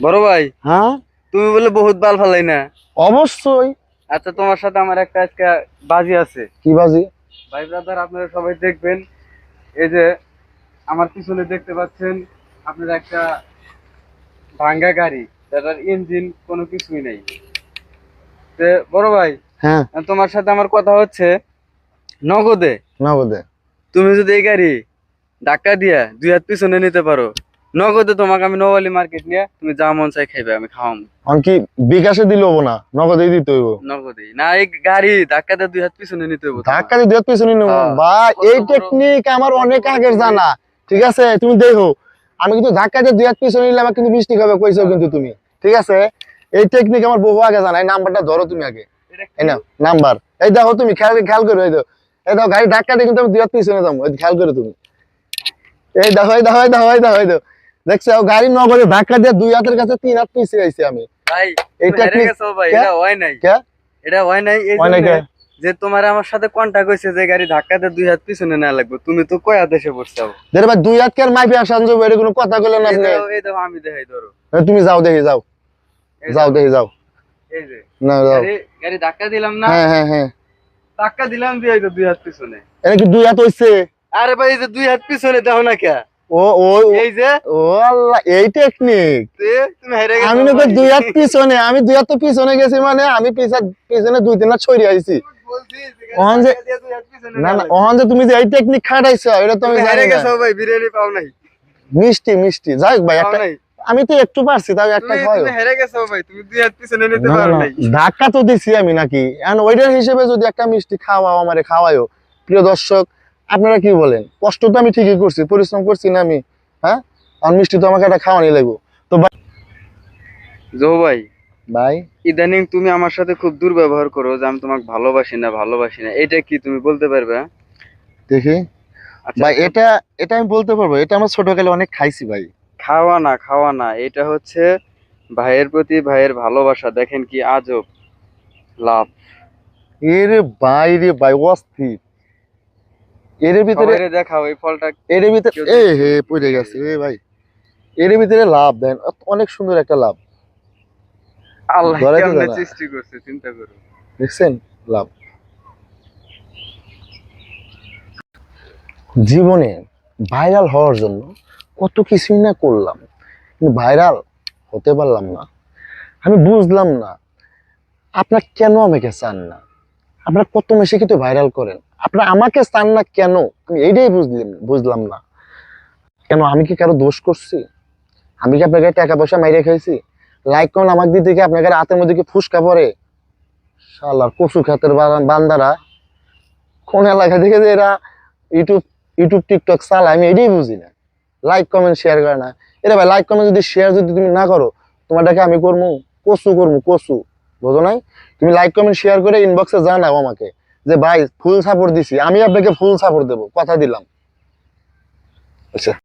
বড় ভাই? হ্যাঁ? তুমি বলে বহুত বাল ফালাই না। অবশ্যই। আচ্ছা তোমার সাথে আমার একটা আজকে বাজি আছে। কি বাজি? ভাই ব্রাদার আপনারা সবাই দেখবেন। এই যে আমার পিছনে দেখতে পাচ্ছেন আপনারা একটা ভাঙ্গা গাড়ি যেটার ইঞ্জিন কোনো কিছুই নেই। তে বড় ভাই হ্যাঁ। তোমার সাথে আমার কথা হচ্ছে নগদে। নগদে। তুমি যদি এই গাড়ি ধাক্কা দিয়া দুই হাত পিছনে নিতে পারো নগদে তোমাকে আমি নওয়ালি মার্কেট নিয়ে তুমি যা মন চাই খাইবে আমি খাওয়াম। অন কি বিকাশে দিল না? নগদে দিতে হইব? নগদে। না এই গাড়ি ধাক্কা দিয়ে দুই হাত পিছনে নিতে হবে তোমার। ধাক্কা দিয়ে পিছনে নেব হ্যাঁ। কত এই টেকনিক আমার অনেক আগের জানা। ঠিক আছে? তুমি দেখো। আমি কিন্তু ধাক্কা দিয়ে দুই হাত পিছনে নিলে আমার কিন্তু মিষ্টি খাবে কইছো কিন্তু তুমি। ঠিক আছে? এই টেকনিক আমার বহু আগে জানা। এই নাম্বারটা ধরো তুমি আগে। এই নাও নাম্বার। এই দেখো তুমি খেয়াল খেয়াল করে এই দেখো। এই দেখো গাড়ি ধাক্কা দিয়ে কিন্তু আমি দুই হাত পিছনে যাব। খেয়াল করে তুমি এই দেখো এই দেখো এই দেখো এই দেখো এই দেখো। দেখছ গাড়ি নগরে ধাক্কা দিয়ে দুই হাতের কাছে তিন হাত পিছিয়ে আইছি আমি। ভাই তুমি হেরে ভাই এটা হয় নাই। কে? এটা হয় নাই এই কে? যে তোমার আমার সাথে কন্টাক্ট হয়েছে যে গাড়ি ধাক্কা দিয়ে দুই হাত পিছনে না লাগবে। তুমি তো কয়া দেশে পড়ছো? দেরে ভাই দুই হাত কে আর মাইপে আসান যাব এটা কোনো কথা এই আপনি এই দেখো আমি দেখাই ধরো। তুমি যাও দেখি যাও। যাও দেখি যাও। এই যে না যাও। গাড়ি ধাক্কা দিলাম না? হ্যাঁ হ্যাঁ হ্যাঁ। ধাক্কা দিলাম দিয়ে দুই হাত পিছনে। এটা কি দুই হাত হইছে? আরে ভাই এই যে দুই হাত পিছনে দেখো না কে? ও ও ও- এই যে? ও আল্লাহ এই টেকনিক তে, তুমি হেরে গেছো আমি না দুই হাত পিছনে আমি দুই হাত তো পিছনে গেছি মানে আমি পিছনে দুই তিন হাত ছড়ি আইছি। বলছি যে গাড়ি ওখান যে- ধাক্কা দিয়ে দুই হাত পিছনে না না লাগবে। যে তুমি যে এই টেকনিক খাটাইছো এটা তুমি জানি না। ভাই বিরিয়ানি পাও নাই। মিষ্টি মিষ্টি। যাই ভাই পাও একটা আমি তো একটু পারছি তাও একটা তুমি হেরে গেছো ভাই তুমি দুই হাত পিছনে নিতে পারো নাই। ধাক্কা তো দিছি আমি নাকি। এখন ওইটার হিসেবে যদি একটা মিষ্টি খাওয়াও আমারে খাওয়ায়ও প্রিয় দর্শক আপনারা কি বলেন? কষ্ট তো আমি ঠিকই করছি পরিশ্রম করছি না আমি হ্যাঁ? আর মিষ্টি তো আমাকে একটা খাওয়ানি লাগবো। তো ভাই জো ভাই ভাই? ইদানিং তুমি আমার সাথে খুব দুর্ব্যবহার করো যে আমি তোমাকে ভালোবাসি না ভালোবাসি না। এটা কি তুমি বলতে পারবে? দেখি। আচ্ছা, ভাই এটা এটা আমি বলতে পারব এটা আমার ছোটকালে অনেক খাইছি ভাই। খাওয়া না খাওয়া না এটা হচ্ছে ভাইয়ের প্রতি ভাইয়ের ভালোবাসা। দেখেন কি আজব লাভ। এর ভাই রে ভাই অস্থির। এর ভিতরে দেখাও এই ফলটা এর ভিতরে এ হে পড়ে গেছে এ ভাই। এর ভিতরে লাভ দেন অনেক সুন্দর একটা লাভ। আল্লাহ কেমনে সৃষ্টি করছে চিন্তা করো। দেখছেন? লাভ। জীবনে ভাইরাল হওয়ার জন্য কত কিছুই না করলাম। কিন্তু ভাইরাল হতে পারলাম না। আমি বুঝলাম না আপনার কেন আমাকে চান না? আপনার কত মেশে কিন্তু ভাইরাল করেন। আপনার আমাকে চান না কেন? আমি এইটাই বুঝলাম বুঝলাম না। কেন, আমি কি কারও দোষ করছি? আমি কি আপনাকে টাকা পয়সা মাইরে খাইছি? লাইক করুন আমার দিক থেকে আপনাকে হাতের মধ্যে কি ফুসকা পড়ে? শালার কচু খাতের বান্দারা। কোন এলাকা থেকে যে এরা ইউটিউব ইউটিউব টিকটক চালায়, আমি এটাই বুঝি না। লাইক কমেন্ট শেয়ার করে না। এরা ভাই লাইক কমেন্ট যদি শেয়ার যদি তুমি না করো, তোমারটাকে আমি করব কচু করব কচু। বুঝো নাই? তুমি লাইক কমেন্ট শেয়ার করে ইনবক্সে জানাও আমাকে যে, ভাই ফুল সাপোর্ট দিছি। আমি আপনাকে ফুল সাপোর্ট দেবো। কথা দিলাম। আচ্ছা।